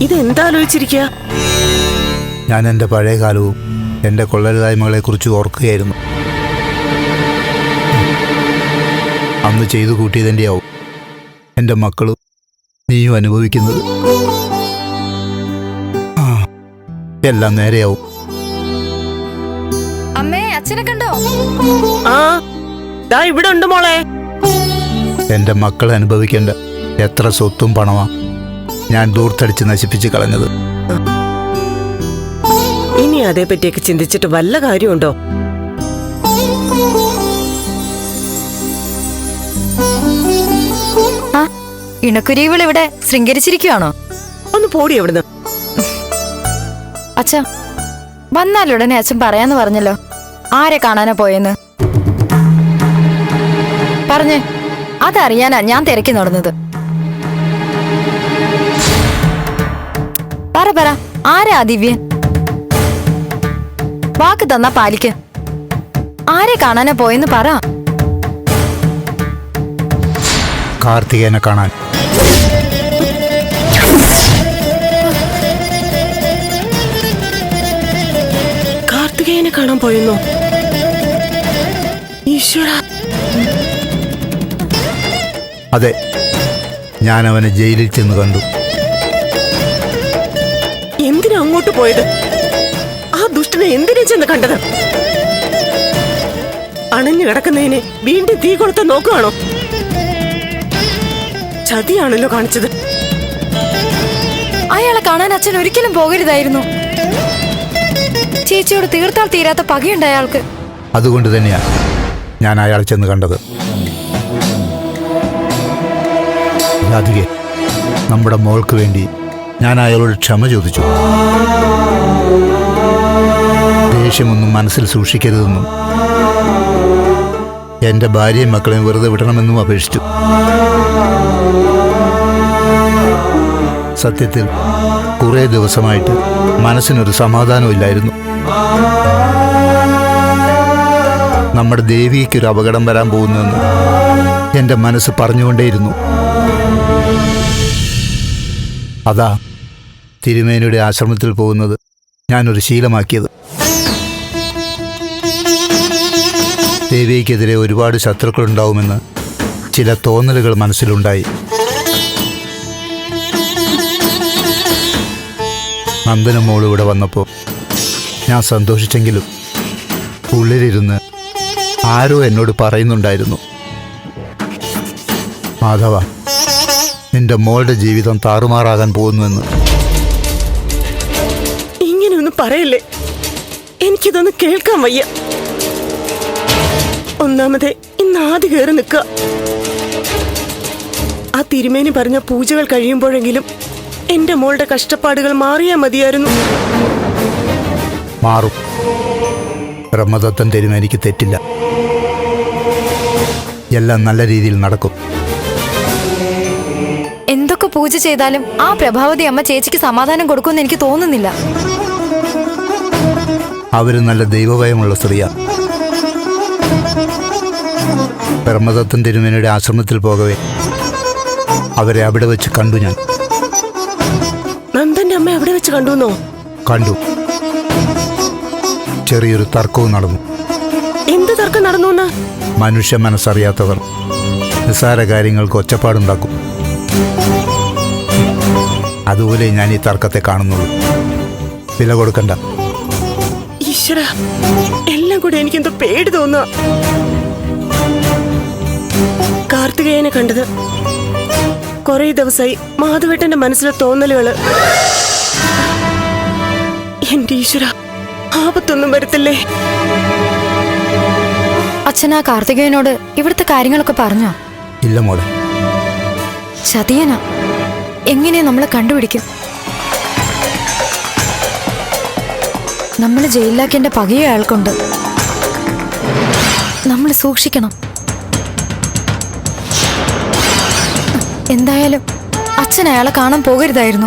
ഇതെന്താലോചിച്ചിരിക്കുക ഞാൻ എന്റെ പഴയ കാലവും എന്റെ കൊള്ളരുതായ്മകളെക്കുറിച്ച് ഓർക്കുകയായിരുന്നു. അന്ന് ചെയ്തു കൂട്ടിയതിന്റെ ആവും എന്റെ മക്കളും നീയും അനുഭവിക്കുന്നത്. ആ, എല്ലാം നേരെയാവും. അമ്മേ അച്ഛനെ കണ്ടോ? ആ ദാ ഇവിടെ ഉണ്ട് മോളെ. എന്റെ മക്കൾ അനുഭവിക്കേണ്ട എത്ര സ്വത്തും പണമാ. ഞാൻ ദൂർത്തടിച്ച് നശിപ്പിച്ച് കളഞ്ഞത്. ഇനി അതേപ്പറ്റിയൊക്കെ ചിന്തിച്ചിട്ട് വല്ല കാര്യമുണ്ടോ? ഇണക്കുരീവൾ ഇവിടെ ശൃംഗരിച്ചിരിക്കുകയാണോ ഒന്ന് പോടി അവിടുന്ന്. അച്ഛ വന്നാലുടനെ അച്ഛൻ പറയാന്ന് പറഞ്ഞല്ലോ. ആരെ കാണാനാ പോയെന്ന്? പറഞ്ഞേ അതറിയാനാ ഞാൻ തിരക്കി നടന്നത്. ആരാ ദിവ്യൻ വാക്ക് തന്ന പാലിക്ക്. ആരെ കാണാനാ പോയെന്ന് പറ. കാർത്തികേനെ കാണാൻ. കാർത്തികേനെ കാണാൻ പോയെന്നോ? ഈശ്വര. അതെ ഞാൻ അവനെ ജയിലിൽ ചെന്ന് കണ്ടു. അങ്ങോട്ട് പോയത്? ആ ദുഷ്ടനെ എന്തിനാ ചെന്ന് കണ്ടത്? അണഞ്ഞു കിടക്കുന്നതിനെ വീണ്ടും തീ കൊടുത്ത് നോക്കുകയാണോ ചതിയാണല്ലോ കാണിച്ചത്. അയാളെ കാണാൻ അച്ഛൻ ഒരിക്കലും പോകരുതായിരുന്നു. ചേച്ചിയോട് തീർത്താൽ തീരാത്ത പകയുണ്ട് അയാൾക്ക്. അതുകൊണ്ട് തന്നെയാ ഞാൻ അയാളെ ചെന്ന് കണ്ടത്. രാധികെ നമ്മുടെ മോൾക്ക് വേണ്ടി ഞാൻ അയാളോട് ക്ഷമ ചോദിച്ചു. ദേഷ്യമൊന്നും മനസ്സിൽ സൂക്ഷിക്കരുതെന്നും എന്റെ ഭാര്യയും മക്കളെയും വെറുതെ വിടണമെന്നും അപേക്ഷിച്ചു. സത്യത്തിൽ കുറേ ദിവസമായിട്ട് മനസ്സിനൊരു സമാധാനമില്ലായിരുന്നു നമ്മുടെ ദേവിക്കൊരു അപകടം വരാൻ പോകുന്നുവെന്ന് എന്റെ മനസ്സ് പറഞ്ഞുകൊണ്ടേയിരുന്നു. അതാ തിരുമേനിയുടെ ആശ്രമത്തിൽ പോകുന്നത് ഞാനൊരു ശീലമാക്കിയത്. ദേവിക്കെതിരെ ഒരുപാട് ശത്രുക്കളുണ്ടാവുമെന്ന് ചില തോന്നലുകൾ മനസ്സിലുണ്ടായി. നന്ദന മോൾ ഇവിടെ വന്നപ്പോൾ ഞാൻ സന്തോഷിച്ചെങ്കിലും ഉള്ളിലിരുന്ന് ആരോ എന്നോട് പറയുന്നുണ്ടായിരുന്നു. മാധവ നിന്റെ മോളുടെ ജീവിതം താറുമാറാകാൻ പോകുന്നുവെന്ന്. പറയല്ലേ? എനിക്കിതൊന്ന് കേൾക്കാൻ വയ്യ. ഒന്നാമതെ ഇന്ന് ആദ്യ കയറി നിൽക്കുക. ആ തിരുമേനി പറഞ്ഞ പൂജകൾ കഴിയുമ്പോഴെങ്കിലും എന്റെ മോളുടെ കഷ്ടപ്പാടുകൾ മാറിയാ മതിയായിരുന്നു. മാറും. ബ്രഹ്മദത്തൻ തിരുമേനിക്ക് തെറ്റില്ല. എല്ലാം നല്ല രീതിയിൽ നടക്കും. എന്തൊക്കെ പൂജ ചെയ്താലും ആ പ്രഭാവതി അമ്മ ചേച്ചിക്ക് സമാധാനം കൊടുക്കുമെന്ന് എനിക്ക് തോന്നുന്നില്ല. അവർ നല്ല ദൈവഭയമുള്ള സ്ത്രീയാണ് പരമദത്തൻ തിരുമേനിയുടെ ആശ്രമത്തിൽ പോകവേ. അവരെ അവിടെ വെച്ച് കണ്ടു ഞാൻ. നന്ദന്റെ അമ്മ എവിടെ വെച്ച് കണ്ടുവന്നോ? കണ്ടു. ചെറിയൊരു തർക്കവും നടന്നു. എന്ത് തർക്കം നടന്നു മനുഷ്യ മനസ്സറിയാത്തവർ നിസ്സാര കാര്യങ്ങൾക്ക് ഒച്ചപ്പാടുണ്ടാക്കും. അതുപോലെ ഞാൻ ഈ തർക്കത്തെ കാണുന്നുള്ളൂ. വില കൊടുക്കണ്ട. ഈശ്വര എല്ലാം കൂടി എനിക്കെന്തോ പേടി തോന്നുക കാർത്തികേയനെ കണ്ടത് കുറേ ദിവസമായി മാധവേട്ടന്റെ മനസ്സിലെ തോന്നലുകൾ. എന്റെ ഈശ്വര ആപത്തൊന്നും വരത്തില്ലേ? അച്ഛനാ കാർത്തികേയനോട് ഇവിടുത്തെ കാര്യങ്ങളൊക്കെ പറഞ്ഞോ? ഇല്ല മോളെ. ചതിയനാ. എങ്ങനെ നമ്മളെ കണ്ടുപിടിക്കും? നമ്മൾ ജയിലിലാക്കേണ്ട പകയും അയാൾക്കുണ്ട്. നമ്മൾ സൂക്ഷിക്കണം. എന്തായാലും അച്ഛൻ അയാളെ കാണാൻ പോകരുതായിരുന്നു.